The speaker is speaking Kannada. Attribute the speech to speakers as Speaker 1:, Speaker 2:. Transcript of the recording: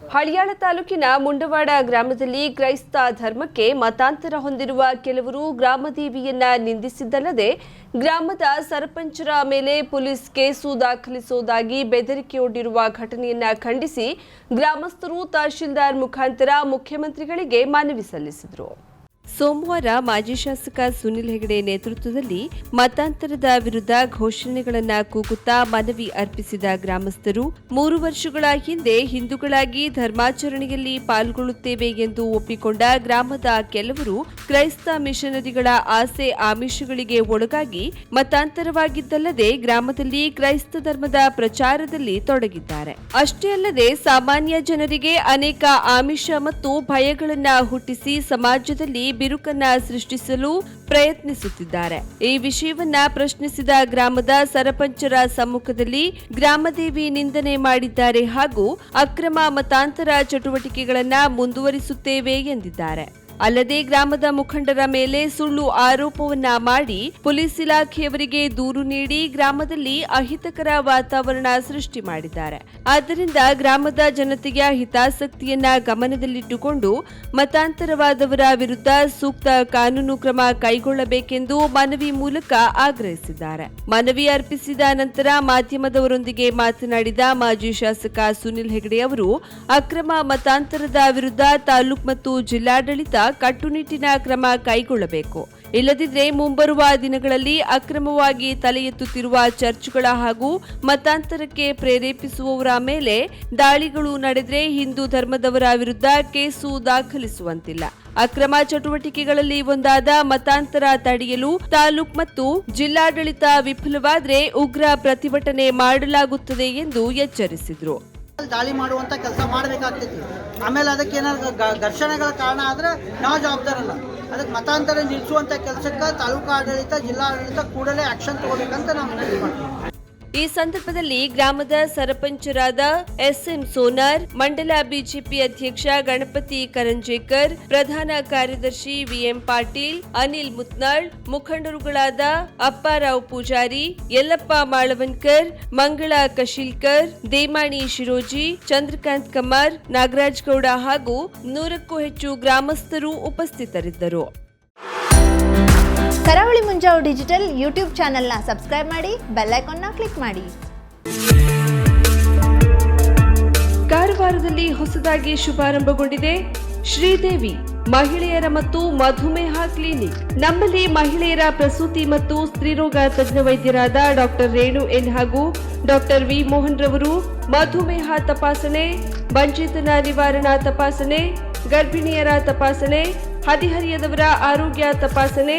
Speaker 1: ಹಳಿಯಾಳ ತಾಲೂಕಿನ ಮುಂಡವಾಡ ಗ್ರಾಮದಲ್ಲಿ ಕ್ರೈಸ್ತ ಧರ್ಮಕ್ಕೆ ಮತಾಂತರ ಹೊಂದಿರುವ ಕೆಲವರು ಗ್ರಾಮದೇವಿಯನ್ನ ನಿಂದಿಸಿದ್ದಲ್ಲದೆ ಗ್ರಾಮದ ಸರಪಂಚರ ಮೇಲೆ ಪೊಲೀಸ್ ಕೇಸು ದಾಖಲಿಸುವುದಾಗಿ ಬೆದರಿಕೆಯೊಡ್ಡಿರುವ ಘಟನೆಯನ್ನ ಖಂಡಿಸಿ ಗ್ರಾಮಸ್ಥರು ತಹಶೀಲ್ದಾರ್ ಮುಖಾಂತರ ಮುಖ್ಯಮಂತ್ರಿಗಳಿಗೆ ಮನವಿ ಸಲ್ಲಿಸಿದರು. ಸೋಮವಾರ ಮಾಜಿ ಶಾಸಕ ಸುನಿಲ್ ಹೆಗಡೆ ನೇತೃತ್ವದಲ್ಲಿ ಮತಾಂತರದ ವಿರುದ್ಧ ಘೋಷಣೆಗಳನ್ನು ಕೂಗುತ್ತಾ ಮನವಿ ಅರ್ಪಿಸಿದ ಗ್ರಾಮಸ್ಥರು, ಮೂರು ವರ್ಷಗಳ ಹಿಂದೆ ಹಿಂದೂಗಳಾಗಿ ಧರ್ಮಾಚರಣೆಯಲ್ಲಿ ಪಾಲ್ಗೊಳ್ಳುತ್ತೇವೆ ಎಂದು ಒಪ್ಪಿಕೊಂಡ ಗ್ರಾಮದ ಕೆಲವರು ಕ್ರೈಸ್ತ ಮಿಷನರಿಗಳ ಆಸೆ ಆಮಿಷಗಳಿಗೆ ಒಳಗಾಗಿ ಮತಾಂತರವಾಗಿದ್ದಲ್ಲದೆ ಗ್ರಾಮದಲ್ಲಿ ಕ್ರೈಸ್ತ ಧರ್ಮದ ಪ್ರಚಾರದಲ್ಲಿ ತೊಡಗಿದ್ದಾರೆ. ಅಷ್ಟೇ ಅಲ್ಲದೆ ಸಾಮಾನ್ಯ ಜನರಿಗೆ ಅನೇಕ ಆಮಿಷ ಮತ್ತು ಭಯಗಳನ್ನು ಹುಟ್ಟಿಸಿ ಸಮಾಜದಲ್ಲಿ ಬಿರುಕನ್ನ ಸೃಷ್ಟಿಸಲು ಪ್ರಯತ್ನಿಸುತ್ತಿದ್ದಾರೆ. ಈ ವಿಷಯವನ್ನ ಪ್ರಶ್ನಿಸಿದ ಗ್ರಾಮದ ಸರಪಂಚರ ಸಮ್ಮುಖದಲ್ಲಿ ಗ್ರಾಮದೇವಿ ನಿಂದನೆ ಮಾಡಿದ್ದಾರೆ ಹಾಗೂ ಅಕ್ರಮ ಮತಾಂತರ ಚಟುವಟಿಕೆಗಳನ್ನ ಮುಂದುವರಿಸುತ್ತೇವೆ ಎಂದಿದ್ದಾರೆ. ಅಲ್ಲದೆ ಗ್ರಾಮದ ಮುಖಂಡರ ಮೇಲೆ ಸುಳ್ಳು ಆರೋಪವನ್ನ ಮಾಡಿ ಪೊಲೀಸ್ ಇಲಾಖೆಯವರಿಗೆ ದೂರು ನೀಡಿ ಗ್ರಾಮದಲ್ಲಿ ಅಹಿತಕರ ವಾತಾವರಣ ಸೃಷ್ಟಿ ಮಾಡಿದ್ದಾರೆ. ಆದ್ದರಿಂದ ಗ್ರಾಮದ ಜನತೆಯ ಹಿತಾಸಕ್ತಿಯನ್ನ ಗಮನದಲ್ಲಿಟ್ಟುಕೊಂಡು ಮತಾಂತರವಾದವರ ವಿರುದ್ಧ ಸೂಕ್ತ ಕಾನೂನು ಕ್ರಮ ಕೈಗೊಳ್ಳಬೇಕೆಂದು ಮನವಿ ಮೂಲಕ ಆಗ್ರಹಿಸಿದ್ದಾರೆ. ಮನವಿ ಅರ್ಪಿಸಿದ ನಂತರ ಮಾಧ್ಯಮದವರೊಂದಿಗೆ ಮಾತನಾಡಿದ ಮಾಜಿ ಶಾಸಕ ಸುನಿಲ್ ಹೆಗಡೆ ಅವರು, ಅಕ್ರಮ ಮತಾಂತರದ ವಿರುದ್ಧ ತಾಲೂಕು ಮತ್ತು ಜಿಲ್ಲಾಡಳಿತ ಕಟ್ಟುನಿಟ್ಟಿನ ಕ್ರಮ ಕೈಗೊಳ್ಳಬೇಕು. ಇಲ್ಲದಿದ್ದರೆ ಮುಂಬರುವ ದಿನಗಳಲ್ಲಿ ಅಕ್ರಮವಾಗಿ ತಲೆ ಎತ್ತುತ್ತಿರುವ ಚರ್ಚ್ಗಳ ಹಾಗೂ ಮತಾಂತರಕ್ಕೆ ಪ್ರೇರೇಪಿಸುವವರ ಮೇಲೆ ದಾಳಿಗಳು ನಡೆದರೆ ಹಿಂದೂ ಧರ್ಮದವರ ವಿರುದ್ಧ ಕೇಸು ದಾಖಲಿಸುವಂತಿಲ್ಲ. ಅಕ್ರಮ ಚಟುವಟಿಕೆಗಳಲ್ಲಿ ಒಂದಾದ ಮತಾಂತರ ತಡೆಯಲು ತಾಲೂಕ್ ಮತ್ತು ಜಿಲ್ಲಾಡಳಿತ ವಿಫಲವಾದರೆ ಉಗ್ರ ಪ್ರತಿಭಟನೆ ಮಾಡಲಾಗುತ್ತದೆ ಎಂದು ಎಚ್ಚರಿಸಿದರು.
Speaker 2: ದಾಳಿ ಮಾಡುವಂತ ಕೆಲಸ ಮಾಡಬೇಕಾಗ್ತೈತಿ. ಆಮೇಲೆ ಅದಕ್ಕೆ ಏನಾದ್ರು ಘರ್ಷಣೆಗಳ ಕಾರಣ ಆದ್ರೆ ನಾವು ಜವಾಬ್ದಾರಲ್ಲ ಅದಕ್ಕೆ ಮತಾಂತರ ನಿಲ್ಲಿಸುವಂತ ಕೆಲಸಕ್ಕೆ ತಾಲೂಕು ಆಡಳಿತ ಜಿಲ್ಲಾಡಳಿತ ಕೂಡಲೇ ಆಕ್ಷನ್ ತಗೋಬೇಕಂತ ನಾವು ಮನವಿ ಮಾಡ್ತೀವಿ.
Speaker 1: ಈ ಸಂದರ್ಭದಲ್ಲಿ ಗ್ರಾಮದ ಸರಪಂಚರಾದ ಎಸ್ಎಂ ಸೋನಾರ್, ಮಂಡಲ ಬಿಜೆಪಿ ಅಧ್ಯಕ್ಷ ಗಣಪತಿ ಕರಂಜೇಕರ್, ಪ್ರಧಾನ ಕಾರ್ಯದರ್ಶಿ ವಿಎಂ ಪಾಟೀಲ್, ಅನಿಲ್ ಮುತ್ನಾಳ್, ಮುಖಂಡರುಗಳಾದ ಅಪ್ಪಾರಾವ್ ಪೂಜಾರಿ, ಯಲ್ಲಪ್ಪ ಮಾಳವನ್ಕರ್, ಮಂಗಳ ಕಶೀಲ್ಕರ್, ದೇಮಾಣಿ ಶಿರೋಜಿ, ಚಂದ್ರಕಾಂತ್ ಕಮಾರ್, ನಾಗರಾಜ್ ಗೌಡ ಹಾಗೂ ನೂರಕ್ಕೂ ಹೆಚ್ಚು ಗ್ರಾಮಸ್ಥರು ಉಪಸ್ಥಿತರಿದ್ದರು.
Speaker 3: ಕರಾವಳಿ ಮುಂಜಾವು ಡಿಜಿಟಲ್ ಯೂಟ್ಯೂಬ್ ಚಾನೆಲ್ನ ಸಬ್ಸ್ಕ್ರೈಬ್ ಮಾಡಿ, ಬೆಲ್ ಐಕಾನ್ನ ಕ್ಲಿಕ್ ಮಾಡಿ.
Speaker 1: ಕಾರವಾರದಲ್ಲಿ ಹೊಸದಾಗಿ ಶುಭಾರಂಭಗೊಂಡಿದೆ ಶ್ರೀದೇವಿ ಮಹಿಳೆಯರ ಮತ್ತು ಮಧುಮೇಹ ಕ್ಲಿನಿಕ್. ನಮ್ಮಲ್ಲಿ ಮಹಿಳೆಯರ ಪ್ರಸೂತಿ ಮತ್ತು ಸ್ತ್ರೀರೋಗ ತಜ್ಞ ವೈದ್ಯರಾದ ಡಾಕ್ಟರ್ ರೇಣು ಎನ್ ಹಾಗೂ ಡಾಕ್ಟರ್ ವಿ ಮೋಹನ್ ರವರು ಮಧುಮೇಹ ತಪಾಸಣೆ, ಬಂಚೇತನ ನಿವಾರಣಾ ತಪಾಸಣೆ, ಗರ್ಭಿಣಿಯರ ತಪಾಸಣೆ, ಹದಿಹರಿಯದವರ ಆರೋಗ್ಯ ತಪಾಸಣೆ